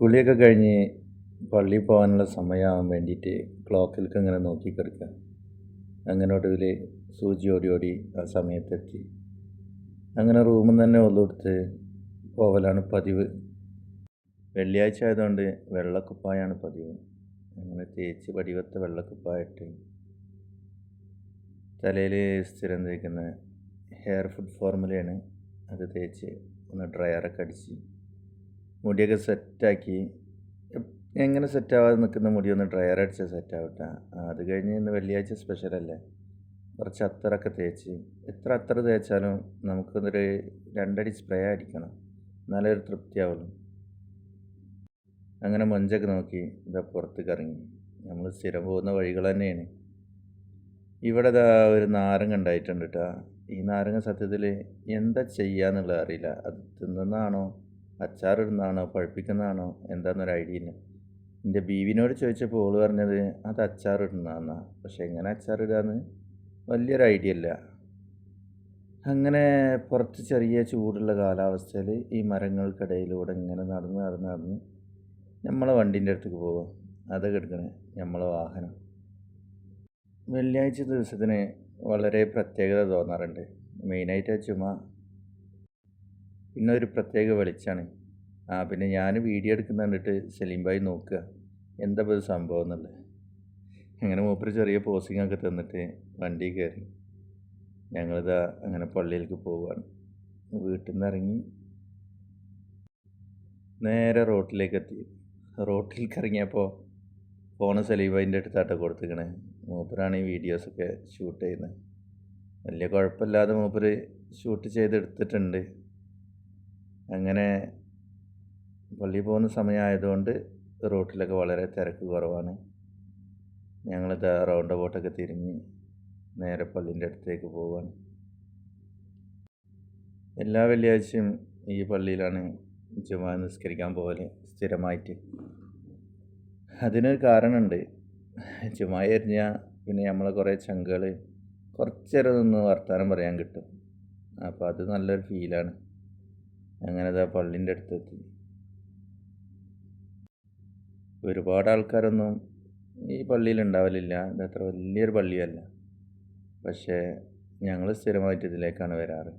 കുളിയൊക്കെ കഴിഞ്ഞ് പള്ളിയിൽ പോകാനുള്ള സമയമാകാൻ വേണ്ടിയിട്ട് ക്ലോക്കിലേക്ക് ഇങ്ങനെ നോക്കി കിടക്കുക. അങ്ങനെ ഒടുവിൽ സൂചി ഓടി ഓടി ആ സമയത്തെത്തി. അങ്ങനെ റൂമിൽ നിന്ന് തന്നെ ഒന്നെടുത്ത് പോവലാണ് പതിവ്. വെള്ളിയാഴ്ച ആയതുകൊണ്ട് വെള്ളക്കുപ്പായാണ് പതിവ്. അങ്ങനെ തേച്ച് പടിവത്ത വെള്ളക്കുപ്പായിട്ട് തലയിൽ സ്ഥിരം തേക്കുന്ന ഹെയർ ഫുഡ് ഫോർമുലയാണ് അത് തേച്ച് ഒന്ന് ഡ്രയറൊക്കെ അടിച്ച് മുടിയൊക്കെ സെറ്റാക്കി. എങ്ങനെ സെറ്റാവാതെ നിൽക്കുന്ന മുടി ഒന്ന് ഡ്രയർ അടിച്ച് സെറ്റാവട്ടെ. അത് കഴിഞ്ഞ് ഇന്ന് വെള്ളിയാഴ്ച സ്പെഷ്യലല്ലേ കുറച്ച് അത്തറൊക്കെ തേച്ച്. എത്ര അത്ര തേച്ചാലും നമുക്കൊന്നൊരു രണ്ടടി സ്പ്രേ അടിക്കണം. എന്നാലേ ഒരു തൃപ്തിയാവുള്ളൂ. അങ്ങനെ മൊഞ്ചൊക്കെ നോക്കി ഇതാ പുറത്തേക്ക് ഇറങ്ങി. നമ്മൾ സ്ഥിരം പോകുന്ന വഴികൾ തന്നെയാണ്. ഇവിടെ ഇതാ ഒരു നാരങ്ങ ഉണ്ടായിട്ടുണ്ട് കേട്ടോ ഈ നാരങ്ങ സത്യത്തിൽ എന്താ ചെയ്യാന്നുള്ളത് അറിയില്ല. അത് തിന്നുന്നതാണോ? അച്ചാറിടുന്നതാണോ? പഴുപ്പിക്കുന്നതാണോ? എന്താണെന്നൊരു ഐഡിയ ഇല്ല എന്റെ ബീവിനോട് ചോദിച്ചപ്പോൾ ഓൾ പറഞ്ഞത് അത് അച്ചാറിടുന്നതാണെന്നാണ് പക്ഷെ എങ്ങനെ അച്ചാറിടാന്ന്? വലിയൊരു ഐഡിയ ഇല്ല അങ്ങനെ പുറത്ത് ചെറിയ ചൂടുള്ള കാലാവസ്ഥയിൽ ഈ മരങ്ങൾക്കിടയിലൂടെ ഇങ്ങനെ നടന്ന് നടന്ന് നടന്ന് നമ്മളെ വണ്ടീന്റെ അടുത്തേക്ക് പോകും അതൊക്കെ എടുക്കണേ നമ്മളെ വാഹനം. വെള്ളിയാഴ്ച ദിവസത്തിന് വളരെ പ്രത്യേകത തോന്നാറുണ്ട്. മെയിനായിട്ട് ചുമ പിന്നെ ഒരു പ്രത്യേക വെളിച്ചാണ്. ആ പിന്നെ ഞാൻ വീഡിയോ എടുക്കുന്ന കണ്ടിട്ട് സലീം ഭായി നോക്കുക. എന്താ ഇപ്പോൾ സംഭവം എന്നുള്ളത്? അങ്ങനെ മൂപ്പര് ചെറിയ പോസിംഗ് ഒക്കെ തന്നിട്ട് വണ്ടി കയറി. ഞങ്ങളിതാ അങ്ങനെ പള്ളിയിലേക്ക് പോവുകയാണ് വീട്ടിൽ നിന്ന് ഇറങ്ങി നേരെ റോട്ടിലേക്ക് എത്തി. റോട്ടിലേക്ക് ഇറങ്ങിയപ്പോൾ ഫോണ് അടുത്ത് അടുത്താട്ടോ കൊടുത്തിക്കണേ മൂപ്പരാണ് ഈ വീഡിയോസൊക്കെ ഷൂട്ട് ചെയ്യുന്നത്. വലിയ കുഴപ്പമില്ലാതെ മൂപ്പര് ഷൂട്ട് ചെയ്തെടുത്തിട്ടുണ്ട്. അങ്ങനെ പള്ളിയിൽ പോകുന്ന സമയമായതുകൊണ്ട് റോട്ടിലൊക്കെ വളരെ തിരക്ക് കുറവാണ്. ഞങ്ങളിത് റൗണ്ട് ബോട്ടൊക്കെ തിരിഞ്ഞ് നേരെ പള്ളീന്റെ അടുത്തേക്ക് പോവാണ്. എല്ലാ വെള്ളിയാഴ്ചയും ഈ പള്ളിയിലാണ് ജുമാ നിസ്കരിക്കാൻ പോകൽ സ്ഥിരമായിട്ട്. അതിനൊരു കാരണമുണ്ട്. ജുമാ എറിഞ്ഞാൽ പിന്നെ നമ്മളെ കുറേ ചങ്കുകൾ കുറച്ചേരം നിന്ന് വർത്തമാനം പറയാൻ കിട്ടും. അപ്പോൾ അത് നല്ലൊരു ഫീലാണ്. അങ്ങനെ ഇതാ പള്ളിന്റെ അടുത്തെത്തി. ഒരുപാട് ആൾക്കാരൊന്നും ഈ പള്ളിയിൽ ഉണ്ടാവലില്ല. ഇതത്ര വലിയൊരു പള്ളിയല്ല. പക്ഷേ ഞങ്ങൾ സ്ഥിരമായിട്ട് ഇതിലേക്കാണ് വരാറ്.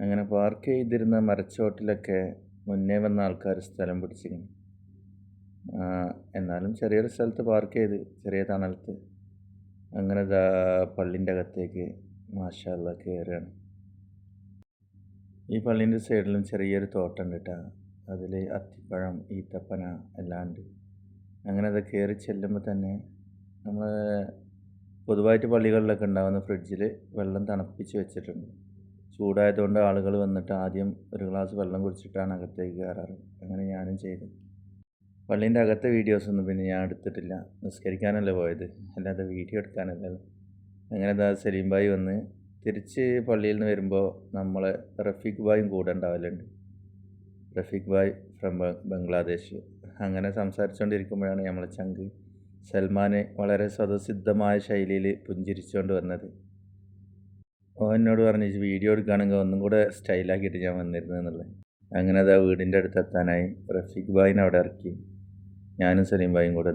അങ്ങനെ പാർക്ക് ചെയ്തിരുന്ന മരച്ചോട്ടിലൊക്കെ മുന്നേ വന്ന ആൾക്കാർ സ്ഥലം പിടിച്ചിരുന്നു. എന്നാലും ചെറിയൊരു സ്ഥലത്ത് പാർക്ക് ചെയ്ത് ചെറിയ തണലത്ത്. അങ്ങനെ ഇതാ പള്ളിന്റെ അകത്തേക്ക് മാഷാല്ല കയറുകയാണ് ഈ പള്ളീന്റെ സൈഡിലും ചെറിയൊരു തോട്ടം കേട്ടോ അതിൽ അത്തിപ്പഴം ഈത്തപ്പന എല്ലാം ഉണ്ട്. അങ്ങനെ അത് കയറി ചെല്ലുമ്പോൾ തന്നെ നമ്മൾ പൊതുവായിട്ട് പള്ളികളിലൊക്കെ ഉണ്ടാകുന്ന ഫ്രിഡ്ജിൽ വെള്ളം തണുപ്പിച്ച് വെച്ചിട്ടുണ്ട്. ചൂടായതുകൊണ്ട് ആളുകൾ വന്നിട്ട് ആദ്യം ഒരു ഗ്ലാസ് വെള്ളം കുടിച്ചിട്ടാണ് അകത്തേക്ക് കയറാറ്. അങ്ങനെ ഞാനും ചെയ്തു. പള്ളീന്റെ അകത്തെ വീഡിയോസൊന്നും പിന്നെ ഞാൻ എടുത്തിട്ടില്ല. നിസ്കരിക്കാനല്ലേ പോയത്? അല്ലാതെ വീഡിയോ എടുക്കാനല്ലല്ലോ. അങ്ങനെ ദാ സലീം ബായി വന്ന് തിരിച്ച് പള്ളിയിൽ നിന്ന് വരുമ്പോൾ നമ്മളെ റഫീഖ് ബായും കൂടെ ഉണ്ടാവലുണ്ട്. റഫീഖ് ബായ് ഫ്രം ബംഗ്ലാദേശ്. അങ്ങനെ സംസാരിച്ചുകൊണ്ടിരിക്കുമ്പോഴാണ് നമ്മളെ ചങ്ക് സൽമാൻ വളരെ സ്വതസിദ്ധമായ ശൈലിയിൽ പുഞ്ചിരിച്ചുകൊണ്ട് വന്നത്. ഓ എന്നോട് പറഞ്ഞു വീഡിയോ എടുക്കുകയാണെങ്കിൽ ഒന്നും കൂടെ സ്റ്റൈലാക്കിയിട്ട് ഞാൻ വന്നിരുന്നു എന്നുള്ളത്. അങ്ങനെ അത് വീടിന്റെ അടുത്ത് എത്താനായി റഫീഖ് ബായിനെ അവിടെ ഇറക്കി. ഞാനും സലീം ബായും കൂടെ